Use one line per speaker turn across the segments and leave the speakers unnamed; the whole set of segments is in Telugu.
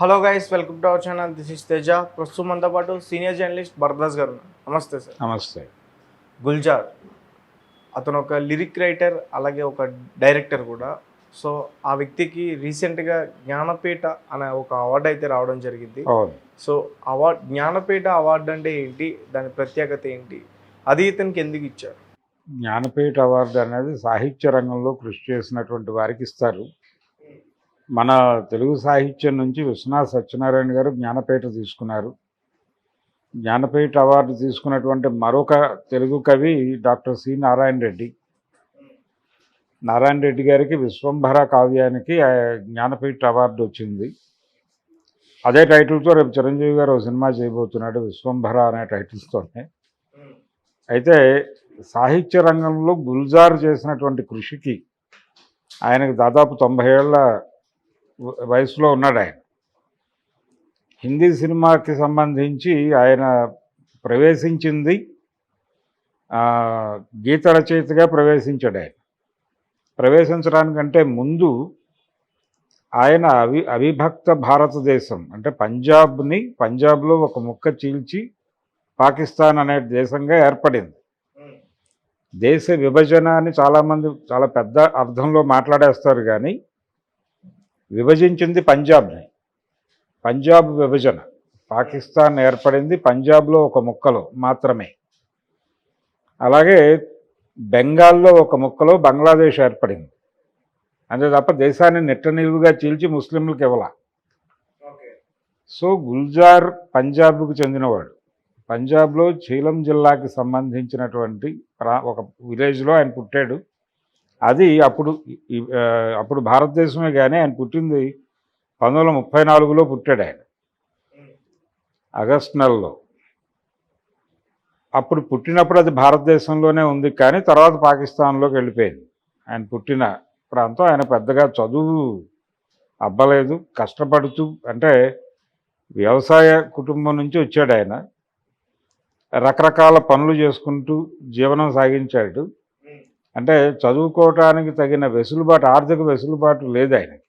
Hello guys welcome to our channel. This is Teja. ప్రస్తుతం మనతో పాటు సీనియర్ జర్నలిస్ట్ భరద్వాజ్ గారు. నమస్తే సార్.
నమస్తే.
గుల్జార్. అతను ఒక లిరిక్ రైటర్ అలాగే ఒక డైరెక్టర్ కూడా. సో ఆ వ్యక్తికి రీసెంట్గా జ్ఞానపీఠ అనే ఒక అవార్డు అయితే రావడం జరిగింది. సో అవార్డ్ జ్ఞానపీఠ అవార్డు అంటే ఏంటి? దాని ప్రత్యేకత ఏంటి? అది ఇతనికి ఎందుకు ఇచ్చారు?
జ్ఞానపీఠ అవార్డు అనేది సాహిత్య రంగంలో కృషి చేసినటువంటి వారికి ఇస్తారు. మన తెలుగు సాహిత్యం నుంచి విశ్వనాథ్ సత్యనారాయణ గారు జ్ఞానపీఠ తీసుకున్నారు. జ్ఞానపీఠ అవార్డు తీసుకున్నటువంటి మరొక తెలుగు కవి డాక్టర్ సి నారాయణ రెడ్డి. నారాయణ రెడ్డి గారికి విశ్వంభర కావ్యానికి జ్ఞానపీఠ అవార్డు వచ్చింది. అదే టైటిల్తో రేపు చిరంజీవి గారు ఒక సినిమా చేయబోతున్నాడు విశ్వంభర అనే టైటిల్స్తోనే అయితే సాహిత్య రంగంలో గుల్జారు చేసినటువంటి కృషికి ఆయనకు దాదాపు తొంభై ఏళ్ళ వయసులో ఉన్నాడు ఆయన హిందీ సినిమాకి సంబంధించి ఆయన ప్రవేశించింది గీత రచయితగా ప్రవేశించాడు ఆయన ప్రవేశించడానికంటే ముందు ఆయన అవి అవిభక్త భారతదేశం అంటే పంజాబ్ని పంజాబ్లో ఒక ముక్క చీల్చి పాకిస్తాన్ అనే దేశంగా ఏర్పడింది. దేశ విభజన అని చాలామంది చాలా పెద్ద అర్థంలో మాట్లాడేస్తారు కానీ విభజించింది పంజాబ్ని. పంజాబ్ విభజన. పాకిస్తాన్ ఏర్పడింది పంజాబ్లో ఒక ముక్కలో మాత్రమే. అలాగే బెంగాల్లో ఒక ముక్కలో బంగ్లాదేశ్ ఏర్పడింది. అంతే తప్ప దేశాన్ని నిట్టనిలువుగా చీల్చి ముస్లింలకు ఇవ్వాల. సో గుల్జార్ పంజాబ్కు చెందినవాడు. పంజాబ్లో చీలం జిల్లాకి సంబంధించినటువంటి ప్రా- ఒక విలేజ్లో ఆయన పుట్టాడు. అది అప్పుడు అప్పుడు భారతదేశమే కానీ ఆయన పుట్టింది పంతొమ్మిది వందల ముప్పై నాలుగులో పుట్టాడు ఆయన. ఆగస్ట్ నెలలో. అప్పుడు పుట్టినప్పుడు అది భారతదేశంలోనే ఉంది కానీ తర్వాత పాకిస్తాన్లోకి వెళ్ళిపోయింది. ఆయన పుట్టిన ప్రాంతం ఆయన పెద్దగా చదువు అబ్బలేదు కష్టపడుతూ అంటే వ్యవసాయ కుటుంబం నుంచి వచ్చాడు ఆయన. రకరకాల పనులు చేసుకుంటూ జీవనం సాగించాడు. అంటే చదువుకోవటానికి తగిన వెసులుబాటు ఆర్థిక వెసులుబాటు లేదు ఆయనకి.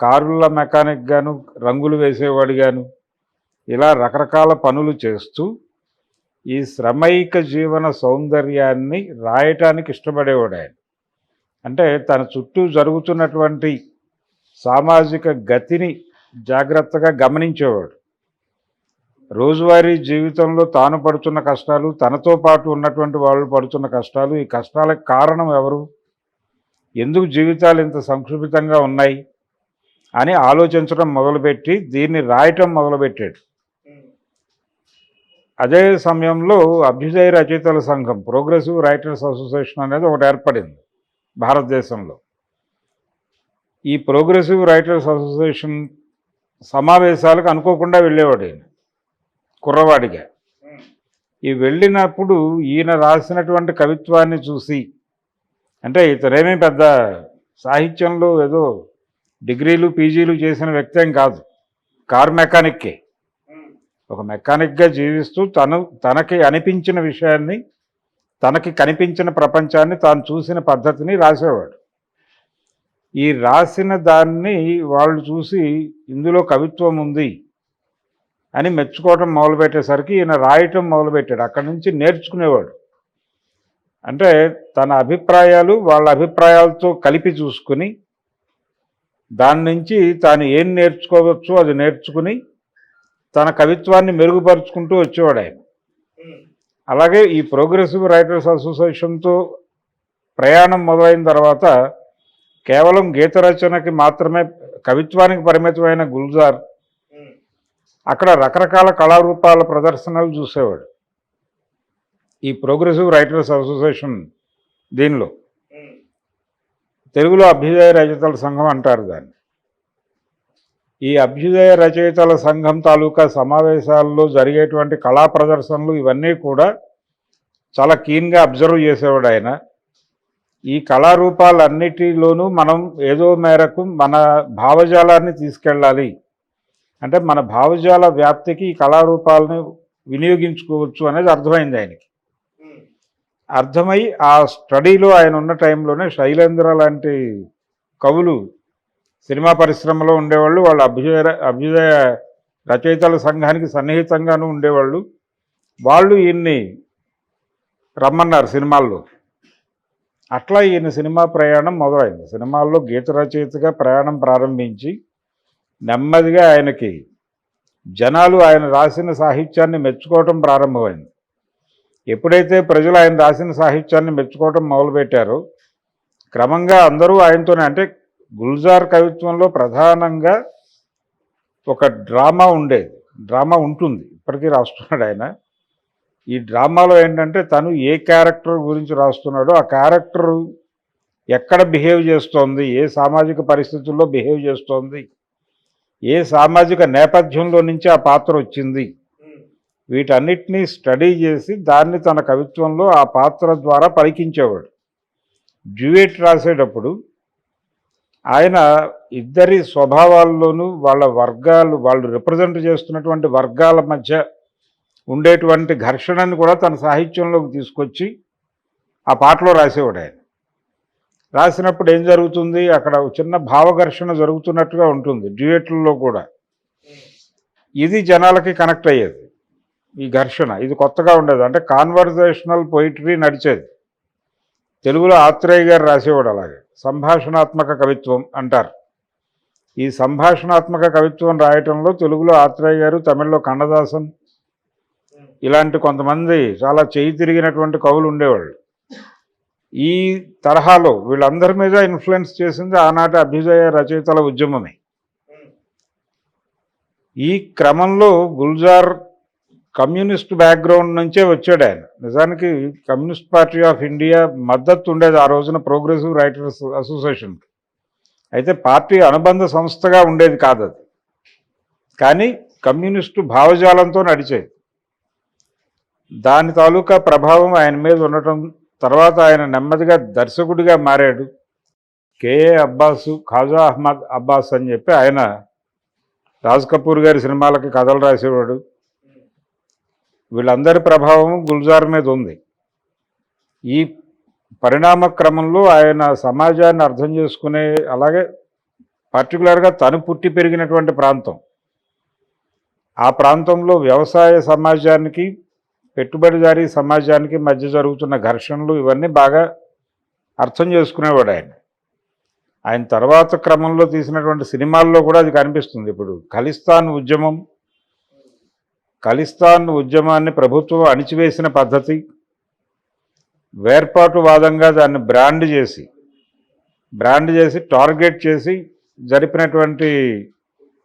కారుల మెకానిక్ గాను రంగులు వేసేవాడు గాను ఇలా రకరకాల పనులు చేస్తూ ఈ శ్రమైక జీవన సౌందర్యాన్ని రాయటానికి ఇష్టపడేవాడు ఆయన. అంటే తన చుట్టూ జరుగుతున్నటువంటి సామాజిక గతిని జాగ్రత్తగా గమనించేవాడు. రోజువారీ జీవితంలో తాను పడుతున్న కష్టాలు తనతో పాటు ఉన్నటువంటి వాళ్ళు పడుతున్న కష్టాలు ఈ కష్టాలకు కారణం ఎవరు? ఎందుకు జీవితాలు ఇంత సంక్షుభితంగా ఉన్నాయి? అని ఆలోచించడం మొదలుపెట్టి దీన్ని రాయటం మొదలుపెట్టాడు. అదే సమయంలో అభ్యుదయ రచయితల సంఘం ప్రోగ్రెసివ్ రైటర్స్ అసోసియేషన్ అనేది ఒకటి ఏర్పడింది భారతదేశంలో. ఈ ప్రోగ్రెసివ్ రైటర్స్ అసోసియేషన్ సమావేశాలకు అనుకోకుండా వెళ్ళేవాడు కుర్రవాడిగా. ఈ వెళ్ళినప్పుడు ఈయన రాసినటువంటి కవిత్వాన్ని చూసి అంటే ఇతరేమీ పెద్ద సాహిత్యంలో ఏదో డిగ్రీలు పీజీలు చేసిన వ్యక్తి ఏం కాదు. కార్ మెకానిక్కే. ఒక మెకానిక్గా జీవిస్తూ తను తనకి అనిపించిన విషయాన్ని తనకి కనిపించిన ప్రపంచాన్ని తాను చూసిన పద్ధతిని రాసేవాడు. ఈ రాసిన దాన్ని వాళ్ళు చూసి ఇందులో కవిత్వం ఉంది. అని మెచ్చుకోవటం మొదలుపెట్టేసరికి ఈయన రాయటం మొదలుపెట్టాడు. అక్కడి నుంచి నేర్చుకునేవాడు. అంటే తన అభిప్రాయాలు వాళ్ళ అభిప్రాయాలతో కలిపి చూసుకుని దాని నుంచి తాను ఏం నేర్చుకోవచ్చో అది నేర్చుకుని తన కవిత్వాన్ని మెరుగుపరుచుకుంటూ వచ్చేవాడు ఆయన. అలాగే ఈ ప్రోగ్రెసివ్ రైటర్స్ అసోసియేషన్తో ప్రయాణం మొదలైన తర్వాత కేవలం గీత రచనకి మాత్రమే కవిత్వానికి పరిమితమైన గుల్జార్ అక్కడ రకరకాల కళారూపాల ప్రదర్శనలు చూసేవాడు. ఈ ప్రోగ్రెసివ్ రైటర్స్ అసోసియేషన్ దీనిలో. తెలుగులో అభ్యుదయ రచయితల సంఘం అంటారు దాన్ని. ఈ అభ్యుదయ రచయితల సంఘం తాలూకా సమావేశాల్లో జరిగేటువంటి కళా ప్రదర్శనలు ఇవన్నీ కూడా చాలా కీన్గా అబ్జర్వ్ చేసేవాడు ఆయన. ఈ కళారూపాలన్నిటిలోనూ మనం ఏదో మేరకు మన భావజాలాన్ని తీసుకెళ్ళాలి. అంటే మన భావజాల వ్యాప్తికి ఈ కళారూపాలను వినియోగించుకోవచ్చు అనేది అర్థమైంది ఆయనకి. అర్థమై ఆ స్టడీలో ఆయన ఉన్న టైంలోనే శైలేంద్ర లాంటి కవులు సినిమా పరిశ్రమలో ఉండేవాళ్ళు వాళ్ళ అభ్యుదయ అభ్యుదయ రచయితల సంఘానికి సన్నిహితంగాను ఉండేవాళ్ళు. వాళ్ళు ఈయన్ని రమ్మన్నారు సినిమాల్లో. అట్లా ఈయన సినిమా ప్రయాణం మొదలైంది. సినిమాల్లో గీత రచయితగా ప్రయాణం ప్రారంభించి నెమ్మదిగా ఆయనకి జనాలు ఆయన రాసిన సాహిత్యాన్ని మెచ్చుకోవటం ప్రారంభమైంది. ఎప్పుడైతే ప్రజలు ఆయన రాసిన సాహిత్యాన్ని మెచ్చుకోవటం మొదలుపెట్టారో క్రమంగా అందరూ ఆయనతోనే అంటే గుల్జార్ కవిత్వంలో ప్రధానంగా ఒక డ్రామా ఉండేది డ్రామా ఉంటుంది ఇప్పటికీ రాస్తున్నాడు ఆయన. ఈ డ్రామాలో ఏంటంటే తను ఏ క్యారెక్టర్ గురించి రాస్తున్నాడో ఆ క్యారెక్టర్ ఎక్కడ బిహేవ్ చేస్తోంది ఏ సామాజిక పరిస్థితుల్లో బిహేవ్ చేస్తోంది ఏ సామాజిక నేపథ్యంలో నుంచి ఆ పాత్ర వచ్చింది? వీటన్నిటినీ స్టడీ చేసి దాన్ని తన కవిత్వంలో ఆ పాత్ర ద్వారా పలికించేవాడు డ్యూయేట్ రాసేటప్పుడు ఆయన ఇద్దరి స్వభావాల్లోనూ వాళ్ళ వర్గాలు వాళ్ళు రిప్రజెంట్ చేస్తున్నటువంటి వర్గాల మధ్య ఉండేటువంటి ఘర్షణని కూడా తన సాహిత్యంలోకి తీసుకొచ్చి ఆ పాటలో రాసేవాడు ఆయన. రాసినప్పుడు ఏం జరుగుతుంది? అక్కడ ఒక చిన్న భావఘర్షణ జరుగుతున్నట్టుగా ఉంటుంది డ్యూయెట్లలో కూడా. ఇది జనాలకి కనెక్ట్ అయ్యేది ఈ ఘర్షణ. ఇది కొత్తగా ఉండేది అంటే కాన్వర్జేషనల్ పొయిటరీ నడిచేది. తెలుగులో ఆత్రేయ గారు రాసేవాడు అలాగే. సంభాషణాత్మక కవిత్వం అంటారు. ఈ సంభాషణాత్మక కవిత్వం రాయటంలో తెలుగులో ఆత్రేయ గారు తమిళ్ళో కన్నదాసన్ ఇలాంటి కొంతమంది చాలా చేయి తిరిగినటువంటి కవులు ఉండేవాళ్ళు. ఈ తరహాలో వీళ్ళందరి మీద ఇన్ఫ్లుయెన్స్ చేసింది ఆనాటి అభ్యుదయ రచయితల ఉద్యమమే. ఈ క్రమంలో గుల్జార్ కమ్యూనిస్ట్ బ్యాక్గ్రౌండ్ నుంచే వచ్చాడు ఆయన. నిజానికి కమ్యూనిస్ట్ పార్టీ ఆఫ్ ఇండియా మద్దతు ఉండేది ఆ రోజున ప్రోగ్రెసివ్ రైటర్స్ అసోసియేషన్కి. అయితే పార్టీ అనుబంధ సంస్థగా ఉండేది కాదు అది కానీ కమ్యూనిస్టు భావజాలంతో నడిచేది. దాని తాలూకా ప్రభావం ఆయన మీద ఉండటం తర్వాత ఆయన నెమ్మదిగా దర్శకుడిగా మారాడు. కేఏ అబ్బాసు ఖాజా అహ్మద్ అబ్బాస్ అని చెప్పి ఆయన రాజ్ కపూర్ గారి సినిమాలకి కథలు రాసేవాడు. వీళ్ళందరి ప్రభావం గుల్జార్ మీద ఉంది. ఈ పరిణామ క్రమంలో ఆయన సమాజాన్ని అర్థం చేసుకునే అలాగే పర్టికులర్గా తను పుట్టి పెరిగినటువంటి ప్రాంతం. ఆ ప్రాంతంలో వ్యవసాయ సమాజానికి పెట్టుబడిదారి సమాజానికి మధ్య జరుగుతున్న ఘర్షణలు ఇవన్నీ బాగా అర్థం చేసుకునేవాడు ఆయన. ఆయన తర్వాత క్రమంలో తీసినటువంటి సినిమాల్లో కూడా అది కనిపిస్తుంది. ఇప్పుడు ఖలిస్తాన్ ఉద్యమం ఖలిస్తాన్ ఉద్యమాన్ని ప్రభుత్వం అణిచివేసిన పద్ధతి వేర్పాటువాదంగా దాన్ని బ్రాండ్ చేసి బ్రాండ్ చేసి టార్గెట్ చేసి జరిపినటువంటి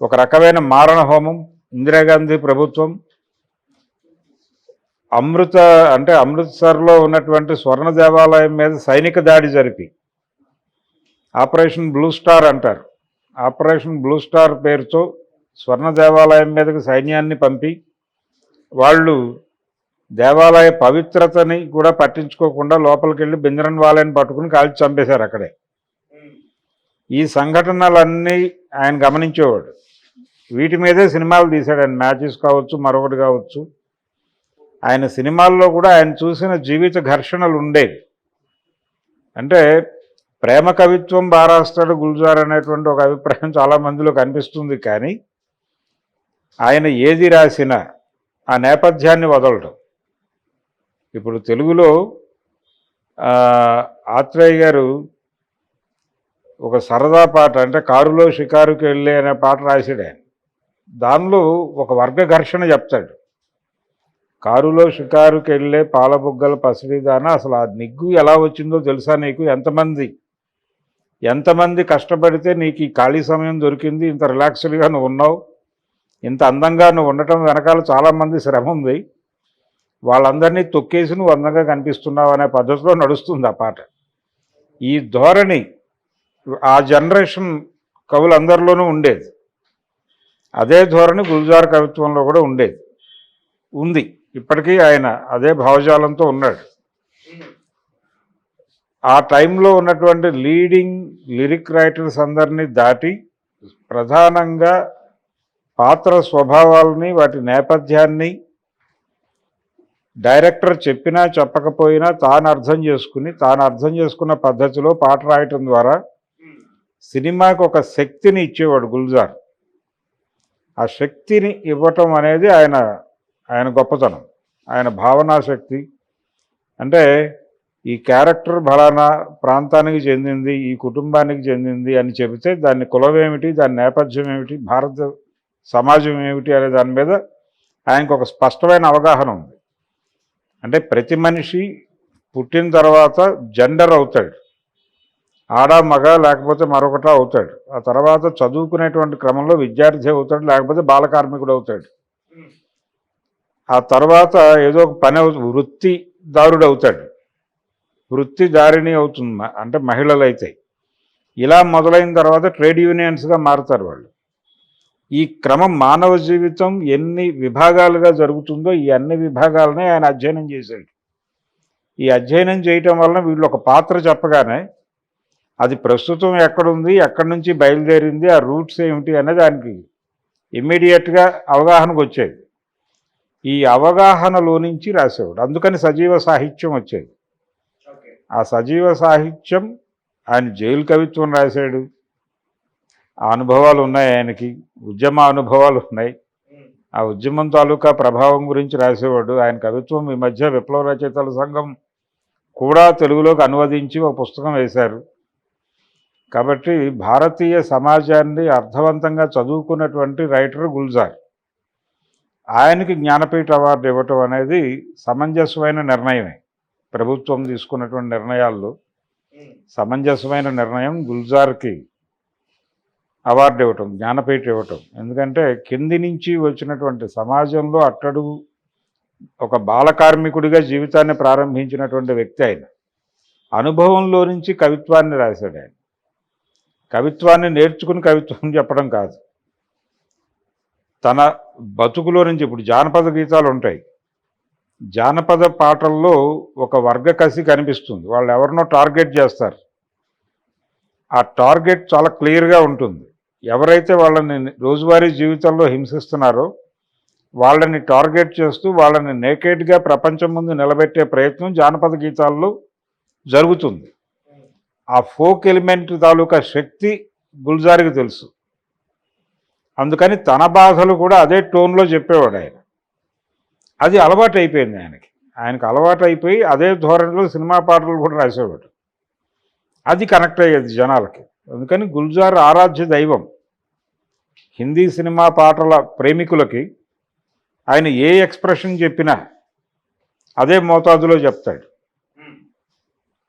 ఒక రకమైన మారణ హోమం ఇందిరాగాంధీ ప్రభుత్వం అమృత అంటే అమృత్సర్లో ఉన్నటువంటి స్వర్ణ దేవాలయం మీద సైనిక దాడి జరిపి ఆపరేషన్ బ్లూ స్టార్ అంటారు. ఆపరేషన్ బ్లూ స్టార్ పేరుతో స్వర్ణ దేవాలయం మీదకి సైన్యాన్ని పంపి వాళ్ళు దేవాలయ పవిత్రతని కూడా పట్టించుకోకుండా లోపలికి వెళ్ళి బింజరన్ వాలయని పట్టుకుని కాల్చి చంపేశారు అక్కడే. ఈ సంఘటనలన్నీ ఆయన గమనించేవాడు. వీటి మీదే సినిమాలు తీశాడు ఆయన. మ్యాచెస్ కావచ్చు మరొకటి కావచ్చు. ఆయన సినిమాల్లో కూడా ఆయన చూసిన జీవిత ఘర్షణలు ఉండేవి. అంటే ప్రేమ కవిత్వం బారాస్తాడు గుల్జార్ అనేటువంటి ఒక అభిప్రాయం చాలా మందిలో కనిపిస్తుంది కానీ ఆయన ఏది రాసినా ఆ నేపథ్యాన్ని వదలటం ఇప్పుడు తెలుగులో ఆత్రేయ గారు ఒక సరదా పాట అంటే కారులో షికారుకి వెళ్ళే అనే పాట రాశాడు ఆయన. దానిలో ఒక వర్గ ఘర్షణ చెప్తాడు. కారులో షికారుకి వెళ్ళే పాలబుగ్గల పసిడిదాన అసలు ఆ నిగ్గు ఎలా వచ్చిందో తెలుసా నీకు? ఎంతమంది? ఎంతమంది కష్టపడితే నీకు ఈ ఖాళీ సమయం దొరికింది? ఇంత రిలాక్స్డ్గా నువ్వు ఉన్నావు? ఇంత అందంగా నువ్వు ఉండటం వెనకాల చాలామంది శ్రమ ఉంది. వాళ్ళందరినీ తొక్కేసి నువ్వు అందంగా కనిపిస్తున్నావు అనే పద్ధతిలో నడుస్తుంది ఆ పాట. ఈ ధోరణి ఆ జనరేషన్ కవులందరిలోనూ ఉండేది. అదే ధోరణి గుల్జార్ కవిత్వంలో కూడా ఉండేది. ఉంది. ఇప్పటికీ ఆయన అదే భావజాలంతో ఉన్నాడు. ఆ టైంలో ఉన్నటువంటి లీడింగ్ లిరిక్ రైటర్స్ అందరినీ దాటి ప్రధానంగా పాత్ర స్వభావాలని వాటి నేపథ్యాన్ని డైరెక్టర్ చెప్పినా చెప్పకపోయినా తాను అర్థం చేసుకుని తాను అర్థం చేసుకున్న పద్ధతిలో పాట రాయటం ద్వారా సినిమాకు ఒక శక్తిని ఇచ్చేవాడు గుల్జార్. ఆ శక్తిని ఇవ్వటం అనేది ఆయన ఆయన గొప్పతనం ఆయన భావనాశక్తి. అంటే ఈ క్యారెక్టర్ ఫలానా ప్రాంతానికి చెందింది ఈ కుటుంబానికి చెందింది అని చెబితే దాని కులం ఏమిటి దాని నేపథ్యం ఏమిటి భారత సమాజం ఏమిటి అనే దాని మీద ఆయనకు ఒక స్పష్టమైన అవగాహన ఉంది. అంటే ప్రతి మనిషి పుట్టిన తర్వాత జెండర్ అవుతాడు. ఆడ మగ లేకపోతే మరొకట అవుతాడు. ఆ తర్వాత చదువుకునేటువంటి క్రమంలో విద్యార్థి అవుతాడు లేకపోతే బాలకార్మికుడు అవుతాడు. ఆ తర్వాత ఏదో ఒక పని వృత్తి వృత్తిదారుడు అవుతాడు వృత్తిదారిణి అవుతుంది అంటే మహిళలు అయితే ఇలా మొదలైన తర్వాత ట్రేడ్ యూనియన్స్గా మారుతారు వాళ్ళు. ఈ క్రమం మానవ జీవితం ఎన్ని విభాగాలుగా జరుగుతుందో ఈ అన్ని విభాగాలనే ఆయన అధ్యయనం చేశాడు. ఈ అధ్యయనం చేయటం వలన వీళ్ళు ఒక పాత్ర చెప్పగానే అది ప్రస్తుతం ఎక్కడుంది ఎక్కడి నుంచి బయలుదేరింది ఆ రూట్స్ ఏమిటి అనేది దానికి ఇమ్మీడియట్గా అవగాహనకు వచ్చేది ఈ అవగాహనలో నుంచి రాసేవాడు. అందుకని సజీవ సాహిత్యం వచ్చేది. ఆ సజీవ సాహిత్యం ఆయన జైలు కవిత్వం రాశాడు. ఆ అనుభవాలు ఉన్నాయి ఆయనకి. ఉద్యమ అనుభవాలు ఉన్నాయి. ఆ ఉద్యమం తాలూకా ప్రభావం గురించి రాసేవాడు. ఆయన కవిత్వం ఈ మధ్య విప్లవ రచయితల సంఘం కూడా తెలుగులోకి అనువదించి ఒక పుస్తకం వేశారు. కాబట్టి భారతీయ సమాజాన్ని అర్థవంతంగా చదువుకున్నటువంటి రైటర్ గుల్జార్. ఆయనకి జ్ఞానపీఠ అవార్డు ఇవ్వటం అనేది సమంజసమైన నిర్ణయమే. ప్రభుత్వం తీసుకున్నటువంటి నిర్ణయాల్లో సమంజసమైన నిర్ణయం గుల్జార్కి అవార్డు ఇవ్వటం జ్ఞానపీఠ ఇవ్వటం. ఎందుకంటే కింది నుంచి వచ్చినటువంటి సమాజంలో అట్టడుగు ఒక బాలకార్మికుడిగా జీవితాన్ని ప్రారంభించినటువంటి వ్యక్తి ఆయన. అనుభవంలో నుంచి కవిత్వాన్ని రాశాడు ఆయన. కవిత్వాన్ని నేర్చుకుని కవిత్వం చెప్పడం కాదు. తన బతుకులో నుంచి ఇప్పుడు జానపద గీతాలు ఉంటాయి. జానపద పాటల్లో ఒక వర్గ కసి కనిపిస్తుంది. వాళ్ళు ఎవరినో టార్గెట్ చేస్తారు. ఆ టార్గెట్ చాలా క్లియర్గా ఉంటుంది. ఎవరైతే వాళ్ళని రోజువారీ జీవితంలో హింసిస్తున్నారో వాళ్ళని టార్గెట్ చేస్తూ వాళ్ళని నేకెడ్గా ప్రపంచం ముందు నిలబెట్టే ప్రయత్నం జానపద గీతాల్లో జరుగుతుంది. ఆ ఫోక్ ఎలిమెంట్ తాలూకా శక్తి గుల్జార్కి తెలుసు. అందుకని తన బాధలు కూడా అదే టోన్లో చెప్పేవాడు ఆయన. అది అలవాటు అయిపోయింది ఆయనకి. ఆయనకు అలవాటు అయిపోయి అదే ధోరణిలో సినిమా పాటలు కూడా రాసేవాడు. అది కనెక్ట్ అయ్యేది జనాలకి. అందుకని గుల్జార్ ఆరాధ్య దైవం హిందీ సినిమా పాటల ప్రేమికులకి ఆయన ఏ ఎక్స్ప్రెషన్ చెప్పినా అదే మోతాదులో చెప్తాడు.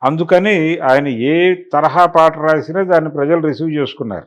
అందుకని ఆయన ఏ తరహా పాట రాసినా దాన్ని ప్రజలు రిసీవ్ చేసుకున్నారు.